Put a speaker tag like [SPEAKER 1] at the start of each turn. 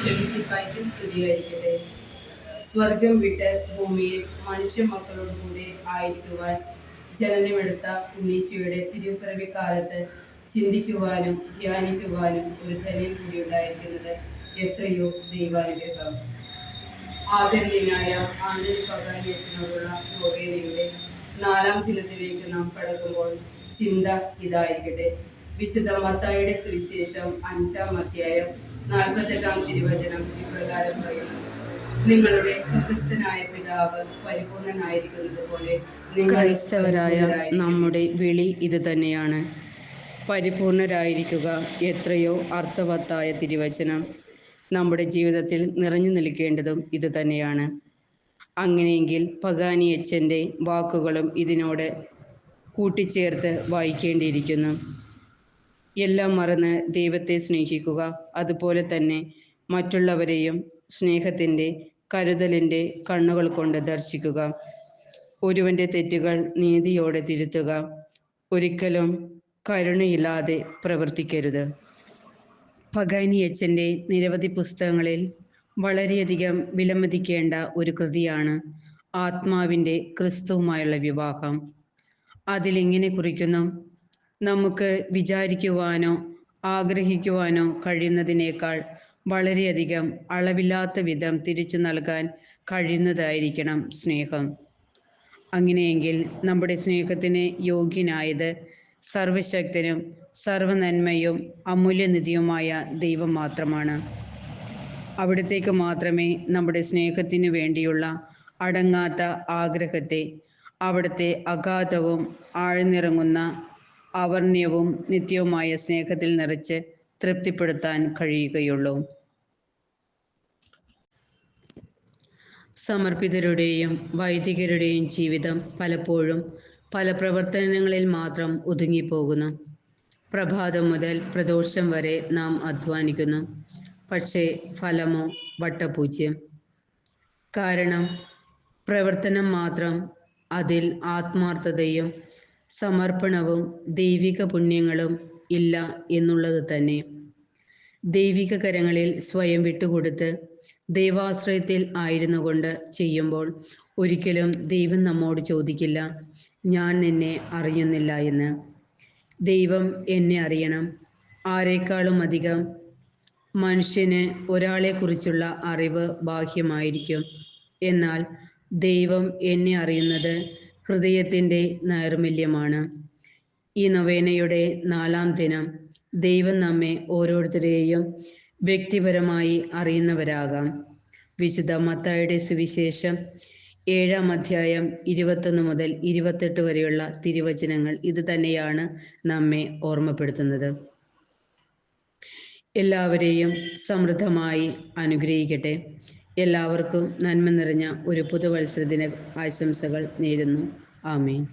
[SPEAKER 1] ഈശ്വരിശിപ്പായ്ക്കും സ്തുതിയായിരിക്കട്ടെ. സ്വർഗം വിട്ട് ഭൂമിയിൽ മനുഷ്യ മക്കളോടുകൂടി ആയിരിക്കുവാൻ ജനനമെടുത്ത ഉണ്ണീശോയുടെ തിരുപ്പിറവി കാലത്ത് ചിന്തിക്കുവാനും ധ്യാനിക്കുവാനും ഒരു ധന്യം കൂടി ഉണ്ടായിരിക്കുന്നത് എത്രയോ ദൈവാനുഗ്രഹം. ആദരണീയനായ ആനന്ദ് പകാനി അച്ഛനോടുള്ള നോവേനയുടെ നാലാം ദിനത്തിലേക്ക് നാം കടക്കുമ്പോൾ ചിന്ത ഇതായിരിക്കട്ടെ. വിശുദ്ധ മത്തായുടെ സുവിശേഷം അഞ്ചാം അധ്യായം നാൽപ്പത്തെട്ടാം തിരുവചനം ഇപ്രകാരം പറയുന്നു. നിങ്ങളുടെ സ്വർഗസ്ഥനായ പിതാവ് പരിപൂർണനായിരിക്കുന്നത് പോലെ
[SPEAKER 2] ക്രൈസ്തവരായ നമ്മുടെ വിളി ഇത് തന്നെയാണ്. പരിപൂർണരായിരിക്കുക എത്രയോ അർത്ഥവത്തായ തിരുവചനം. നമ്മുടെ ജീവിതത്തിൽ നിറഞ്ഞു നിൽക്കേണ്ടതും ഇത് തന്നെയാണ്. അങ്ങനെയെങ്കിൽ പകാനിയച്ഛന്റെ വാക്കുകളും ഇതിനോട് കൂട്ടിച്ചേർത്ത് വായിക്കേണ്ടിയിരിക്കുന്നു. എല്ലാം മറന്ന് ദൈവത്തെ സ്നേഹിക്കുക. അതുപോലെ തന്നെ മറ്റുള്ളവരെയും സ്നേഹത്തിന്റെ കരുതലിന്റെ കണ്ണുകൾ കൊണ്ട് ദർശിക്കുക. ഒരുവന്റെ തെറ്റുകൾ നീതിയോടെ തിരുത്തുക. ഒരിക്കലും കരുണയില്ലാതെ പ്രവർത്തിക്കരുത്. പഗാനി അച്ഛന്റെ നിരവധി പുസ്തകങ്ങളിൽ വളരെയധികം വിലമതിക്കേണ്ട ഒരു കൃതിയാണ് ആത്മാവിന്റെ ക്രിസ്തുവുമായുള്ള വിവാഹം. അതിലിങ്ങനെ കുറിക്കുന്നു നമുക്ക് വിചാരിക്കുവാനോ ആഗ്രഹിക്കുവാനോ കഴിയുന്നതിനേക്കാൾ വളരെയധികം അളവില്ലാത്ത വിധം തിരിച്ചു നൽകാൻ കഴിയുന്നതായിരിക്കണം സ്നേഹം. അങ്ങനെയെങ്കിൽ നമ്മുടെ സ്നേഹത്തിന് യോഗ്യനായത് സർവശക്തനും സർവനന്മയും അമൂല്യനിധിയുമായ ദൈവം മാത്രമാണ്. അവിടത്തേക്ക് മാത്രമേ നമ്മുടെ സ്നേഹത്തിനു വേണ്ടിയുള്ള അടങ്ങാത്ത ആഗ്രഹത്തെ അവിടുത്തെ അഗാധവും ആഴ്ന്നിറങ്ങുന്ന അവർണ്യവും നിത്യവുമായ സ്നേഹത്തിൽ നിറച്ച് തൃപ്തിപ്പെടുത്താൻ കഴിയുകയുള്ളൂ. സമർപ്പിതരുടെയും വൈദികരുടെയും ജീവിതം പലപ്പോഴും പല പ്രവർത്തനങ്ങളിൽ മാത്രം ഒതുങ്ങിപ്പോകുന്നു. പ്രഭാതം മുതൽ പ്രദോഷം വരെ നാം അധ്വാനിക്കുന്നു. പക്ഷേ ഫലമോ വട്ടപൂജ്യം. കാരണം പ്രവർത്തനം മാത്രം അതിൽ ആത്മാർത്ഥതയും സമർപ്പണവും ദൈവിക പുണ്യങ്ങളും ഇല്ല എന്നുള്ളത് തന്നെ. ദൈവിക കരങ്ങളിൽ സ്വയം വിട്ടുകൊടുത്ത് ദൈവാശ്രയത്തിൽ ആയിരുന്നു കൊണ്ട് ചെയ്യുമ്പോൾ ഒരിക്കലും ദൈവം നമ്മോട് ചോദിക്കില്ല ഞാൻ നിന്നെ അറിയുന്നില്ല എന്ന്. ദൈവം എന്നെ അറിയണം. ആരെക്കാളും അധികം മനുഷ്യന് ഒരാളെക്കുറിച്ചുള്ള അറിവ് ബാഹ്യമായിരിക്കും. എന്നാൽ ദൈവം എന്നെ അറിയുന്നത് ഹൃദയത്തിന്റെ നൈർമല്യമാണ് ഈ നൊവേനയുടെ നാലാം ദിനം ദൈവം നമ്മെ ഓരോരുത്തരെയും വ്യക്തിപരമായി അറിയുന്നവരാകാം. വിശുദ്ധ മത്തായുടെ സുവിശേഷം ഏഴാം അധ്യായം ഇരുപത്തൊന്ന് മുതൽ ഇരുപത്തെട്ട് വരെയുള്ള തിരുവചനങ്ങൾ ഇത് തന്നെയാണ് നമ്മെ ഓർമ്മപ്പെടുത്തുന്നത്. എല്ലാവരെയും സമൃദ്ധമായി അനുഗ്രഹിക്കട്ടെ. എല്ലാവർക്കും നന്മ നിറഞ്ഞ ഒരു പുതുവത്സര ദിന ആശംസകൾ നേരുന്നു. ആമേൻ.